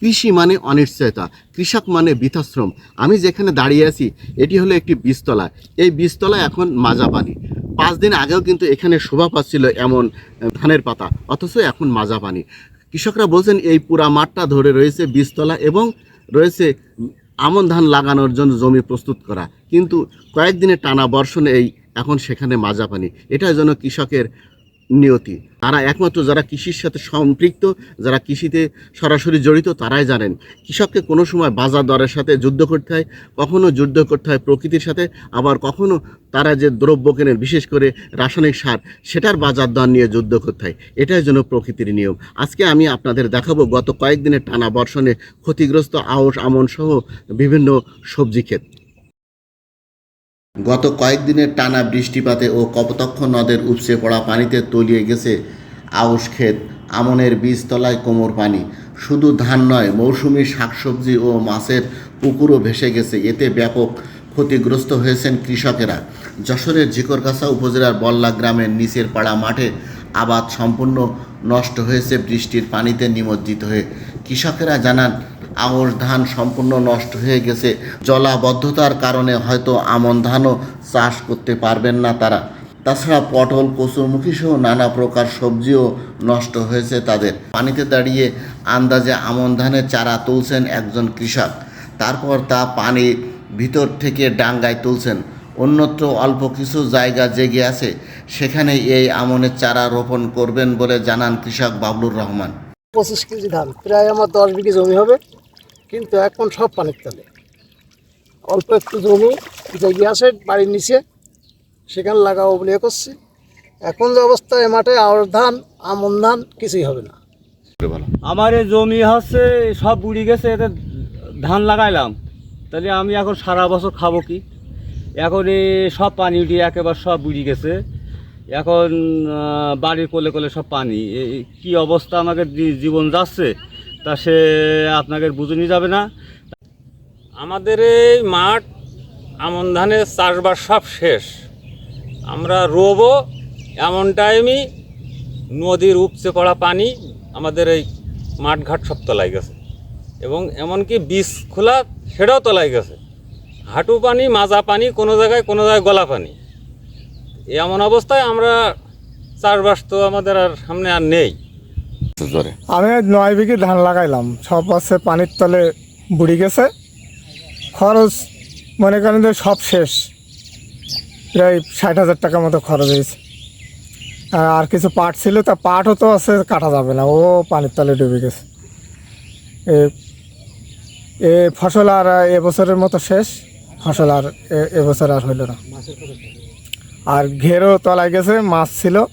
কৃষি মানে অনিশ্চয়তা, কৃষক মানে বৃথাশ্রম। আমি যেখানে দাঁড়িয়ে আছি, এটি হলো একটি বীজতলা। এই বীজতলা এখন মাজা পানি। পাঁচ দিন আগেও কিন্তু এখানে শোভা পাচ্ছিল এমন ধানের পাতা, অথচ এখন মাজা পানি। কৃষকরা বলছেন, এই পুরা মাঠটা ধরে রয়েছে বীজতলা এবং রয়েছে আমন ধান লাগানোর জন্য জমি প্রস্তুত করা। কিন্তু কয়েকদিনের টানা বর্ষণে এই এখন সেখানে মাজা পানি। এটার জন্য কৃষকের নিয়তি। তারা একমাত্র যারা কৃষির সাথে সম্পৃক্ত, যারা কৃষিতে সরাসরি জড়িত, তারাই জানেন, কৃষককে কোনো সময় বাজার দরের সাথে যুদ্ধ করতে হয়, কখনো যুদ্ধ করতে হয় প্রকৃতির সাথে, আবার কখনো তারা যে দ্রব্য কেনেন, বিশেষ করে রাসায়নিক সার, সেটার বাজার দর নিয়ে যুদ্ধ করতে হয়। এটাই যেন প্রকৃতির নিয়ম। আজকে আমি আপনাদের দেখাবো, গত কয়েকদিনের টানা বর্ষণে ক্ষতিগ্রস্ত আউশ, আমন সহ বিভিন্ন সবজি ক্ষেত। গত কয়েকদিনের টানা বৃষ্টিপাতে ও কপোতক্ষ নদের উপচে পড়া পানিতে তলিয়ে গেছে আউশ ক্ষেত, আমনের বীজতলায় কোমর পানি। শুধু ধান নয়, মৌসুমি শাকসবজি ও মাছের পুকুরও ভেসে গেছে। এতে ব্যাপক ক্ষতিগ্রস্ত হয়েছেন কৃষকেরা। যশোরের ঝিকরগাছা উপজেলার বল্লা গ্রামের নিচের পাড়া মাঠে আবাদ সম্পূর্ণ নষ্ট হয়েছে বৃষ্টির পানিতে নিমজ্জিত হয়ে। কৃষকেরা জানান আউশ ধান সম্পূর্ণ নষ্ট হয়ে গেছে। জলাবদ্ধতার কারণে হয়তো আমন ধানও চাষ করতে পারবেন না তারা। তাছাড়া পটল কচুরমুখী সহ নানা প্রকার সবজিও নষ্ট হয়েছে তাদের। পানিতে দাঁড়িয়ে আন্দাজে আমন ধানের চারা তুলছেন একজন কৃষক। তারপর তা পানি ভিতর থেকে ডাঙ্গায় তুলছেন। অন্যত্র অল্প কিছু জায়গা জেগে আছে। সেখানে এই আমনের চারা রোপণ করবেন বলে জানান কৃষক বাবলুর রহমান। পঁচিশ কেজি ধান। প্রায় আমার দশ বিঘি জমি হবে। কিন্তু এখন সব পানির তলে। অল্প একটু জমি জেগে আছে, বাড়ির নিচে, সেখানে লাগাবো বলে করছি। এখন যে অবস্থা, এ মাঠে আওয়ার ধান, আমন ধান, কিছুই হবে না। আমার এই জমি হচ্ছে, সব বুড়ি গেছে, এতে ধান লাগাইলাম। তাহলে আমি এখন সারা বছর খাব কি? এখন সব পানি উঠিয়ে একেবারে সব বুড়ি গেছে। এখন বাড়ির কোলে কোলে সব পানি। কি অবস্থা আমাকে জীবন যাচ্ছে? তা সে আপনাকে বুঝুনি যাবে না। আমাদের এই মাঠ, আমন ধানের চাষবাস সব শেষ। আমরা রোবো, এমন টাইমই নদীর উপচে পড়া পানি আমাদের এই মাঠঘাট সব তলায় গেছে। এবং এমনকি বীজ খোলা, সেটাও তলায় গেছে। হাঁটু পানি, মাজা পানি, কোনো জায়গায় কোনো জায়গায় গলা পানি। এমন অবস্থায় আমরা চাষবাস তো আমাদের আর সামনে আর নেই। আমি নয় বিঘি ধান লাগাইলাম। সব আছে, পানির তলে বুড়ি গেছে। খরচ মনে করেন যে সব শেষ। প্রায় ষাট হাজার টাকার মতো খরচ হয়েছে। আর- কিছু পাট ছিল, তা পাটও তো আছে, কাটা যাবে না। ও পানির তলে ডুবে গেছে। এ- ফসল আর এবছরের মতো শেষ। ফসল আর এবছর আর হইল না। আর ঘেরও তলায় গেছে, মাছ ছিল।